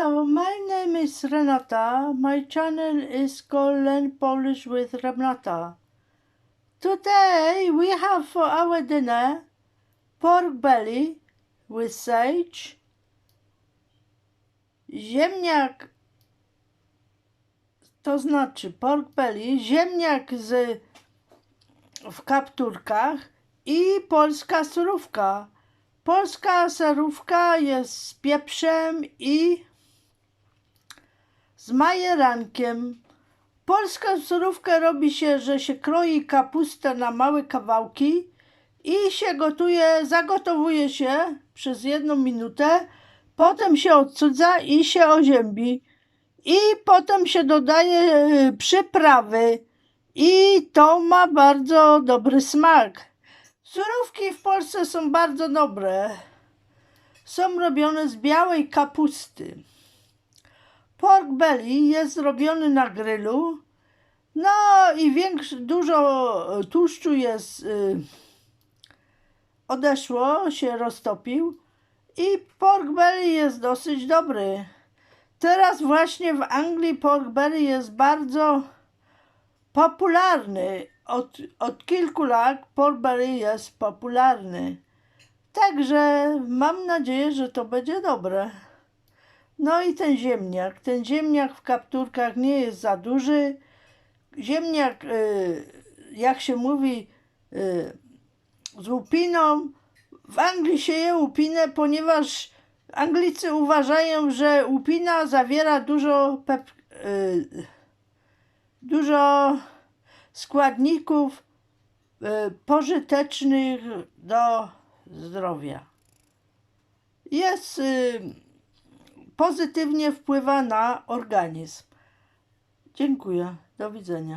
Hello, my name is Renata. My channel is called Learn Polish with Renata. Today we have for our dinner pork belly with sage, ziemniak, to znaczy pork belly, ziemniak z, w kapturkach i polska surówka. Polska serówka jest z pieprzem i z majerankiem. Polską surówkę robi się, że się kroi kapustę na małe kawałki i się gotuje, zagotowuje się przez jedną minutę, potem się odcudza i się oziębi. I potem się dodaje e, przyprawy i to ma bardzo dobry smak. Surówki w Polsce są bardzo dobre. Są robione z białej kapusty. Pork belly jest robiony na grylu. No i większy, dużo tłuszczu jest y, odeszło, się roztopił i pork belly jest dosyć dobry. Teraz właśnie w Anglii pork belly jest bardzo popularny. Od, od kilku lat pork belly jest popularny. Także mam nadzieję, że to będzie dobre. No i ten ziemniak. Ten ziemniak w kapturkach nie jest za duży. Ziemniak, y, jak się mówi, y, z łupiną. W Anglii się je łupinę, ponieważ Anglicy uważają, że łupina zawiera dużo pep, y, dużo składników pożytecznych do zdrowia. Jest pozytywnie wpływa na organizm. Dziękuję. Do widzenia.